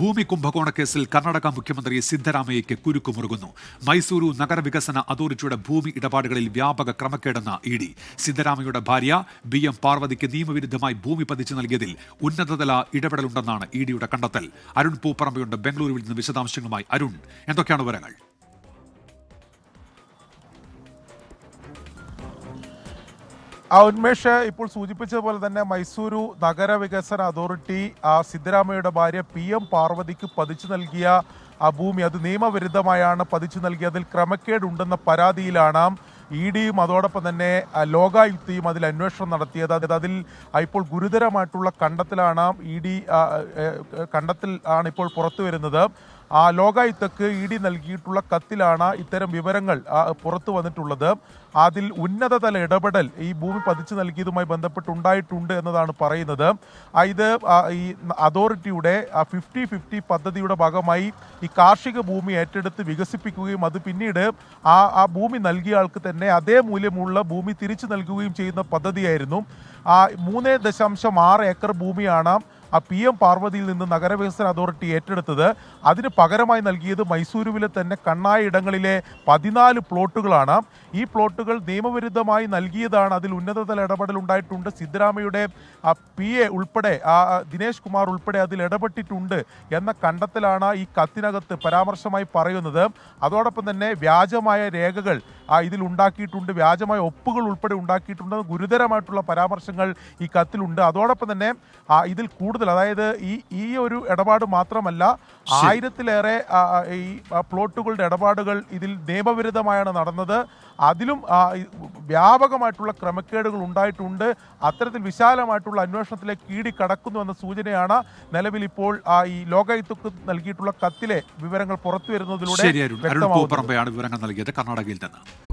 ഭൂമി കുംഭകോണ കേസിൽ കർണാടക മുഖ്യമന്ത്രി സിദ്ധരാമയ്യയ്ക്ക് കുരുക്കുമുറുകുന്നു. മൈസൂരു നഗരവികസന അതോറിറ്റിയുടെ ഭൂമി ഇടപാടുകളിൽ വ്യാപക ക്രമക്കേടെന്ന ഇ ഡി. സിദ്ധരാമയ്യയുടെ ഭാര്യ ബി എം പാർവതിക്ക് നിയമവിരുദ്ധമായി ഭൂമി പതിച്ചു നൽകിയതിൽ ഉന്നതതല ഇടപെടലുണ്ടെന്നാണ് ഇ ഡിയുടെ കണ്ടെത്തൽ. അരുൺ പൂപ്പറമ്പയുണ്ട് ബംഗളൂരുവിൽ നിന്ന് വിശദാംശങ്ങളുമായി അരുൺ. എന്തൊക്കെയാണ് വിവരങ്ങൾ? ആ ഉന്മേഷ് ഇപ്പോൾ സൂചിപ്പിച്ചതുപോലെ തന്നെ മൈസൂരു നഗര വികസന അതോറിറ്റി ആ സിദ്ധരാമയുടെ ഭാര്യ പി എം പാർവതിക്ക് പതിച്ചു നൽകിയ ആ ഭൂമി. അത് നിയമവിരുദ്ധമായാണ് പതിച്ചു നൽകിയതിൽ ക്രമക്കേടുണ്ടെന്ന പരാതിയിലാണ് ഇ ഡിയും അതോടൊപ്പം തന്നെ ലോകായുക്തിയും അതിൽ അന്വേഷണം നടത്തിയത്. അതായത് അതിൽ ഇപ്പോൾ ഗുരുതരമായിട്ടുള്ള കണ്ടെത്തലാണ് ഇ ഡി കണ്ടെത്തൽ ആണ് ഇപ്പോൾ പുറത്തു വരുന്നത് ആ ലോകായുക്തക്ക് ഇ ഡി നൽകിയിട്ടുള്ള കത്തിലാണ് ഇത്തരം വിവരങ്ങൾ പുറത്തു വന്നിട്ടുള്ളത്. അതിൽ ഉന്നതതല ഇടപെടൽ ഈ ഭൂമി പതിച്ചു നൽകിയതുമായി ബന്ധപ്പെട്ടുണ്ടായിട്ടുണ്ട് എന്നതാണ് പറയുന്നത്. ഇത് ഈ അതോറിറ്റിയുടെ ഫിഫ്റ്റി ഫിഫ്റ്റി പദ്ധതിയുടെ ഭാഗമായി ഈ കാർഷിക ഭൂമി ഏറ്റെടുത്ത് വികസിപ്പിക്കുകയും അത് പിന്നീട് ആ ആ ഭൂമി നൽകിയ ആൾക്ക് തന്നെ അതേ മൂല്യമുള്ള ഭൂമി തിരിച്ചു നൽകുകയും ചെയ്യുന്ന പദ്ധതിയായിരുന്നു. ആ മൂന്ന് ദശാംശം ആറ് ഏക്കർ ഭൂമിയാണ് ആ പി എം പാർവതിയിൽ നിന്ന് നഗരവികസന അതോറിറ്റി ഏറ്റെടുത്തത് അതിന് പകരമായി നൽകിയത് മൈസൂരുവിലെ തന്നെ കണ്ണായ ഇടങ്ങളിലെ പതിനാല് പ്ലോട്ടുകളാണ്. ഈ പ്ലോട്ടുകൾ നിയമവിരുദ്ധമായി നൽകിയതാണ്. അതിൽ ഉന്നതതല ഇടപെടൽ ഉണ്ടായിട്ടുണ്ട്. സിദ്ധരാമയുടെ പി എ ഉൾപ്പെടെ ദിനേശ് കുമാർ ഉൾപ്പെടെ അതിൽ ഇടപെട്ടിട്ടുണ്ട് എന്ന കണ്ടെത്തലാണ് ഈ കത്തിനകത്ത് പരാമർശമായി പറയുന്നത്. അതോടൊപ്പം തന്നെ വ്യാജമായ രേഖകൾ ഇതിൽ ഉണ്ടാക്കിയിട്ടുണ്ട് വ്യാജമായ ഒപ്പുകൾ ഉൾപ്പെടെ ഉണ്ടാക്കിയിട്ടുണ്ട് ഗുരുതരമായിട്ടുള്ള പരാമർശങ്ങൾ ഈ കത്തിലുണ്ട് അതോടൊപ്പം തന്നെ ഇതിൽ കൂടുതൽ അതായത് ഈ ഈ ഒരു ഇടപാട് മാത്രമല്ല ആയിരത്തിലേറെ ഈ പ്ലോട്ടുകളുടെ ഇടപാടുകൾ ഇതിൽ നിയമവിരുദ്ധമായാണ് നടന്നത്. അതിലും വ്യാപകമായിട്ടുള്ള ക്രമക്കേടുകൾ ഉണ്ടായിട്ടുണ്ട്. അത്തരത്തിൽ വിശാലമായിട്ടുള്ള അന്വേഷണത്തിലേക്ക് കീടി കടക്കുന്നു എന്ന സൂചനയാണ് നിലവിൽ ഇപ്പോൾ ഈ ലോകായുക്തക്ക് നൽകിയിട്ടുള്ള കത്തിലെ വിവരങ്ങൾ പുറത്തു വരുന്നതിലൂടെ വിവരങ്ങൾ നൽകിയത് കർണാടകയിൽ നിന്ന്.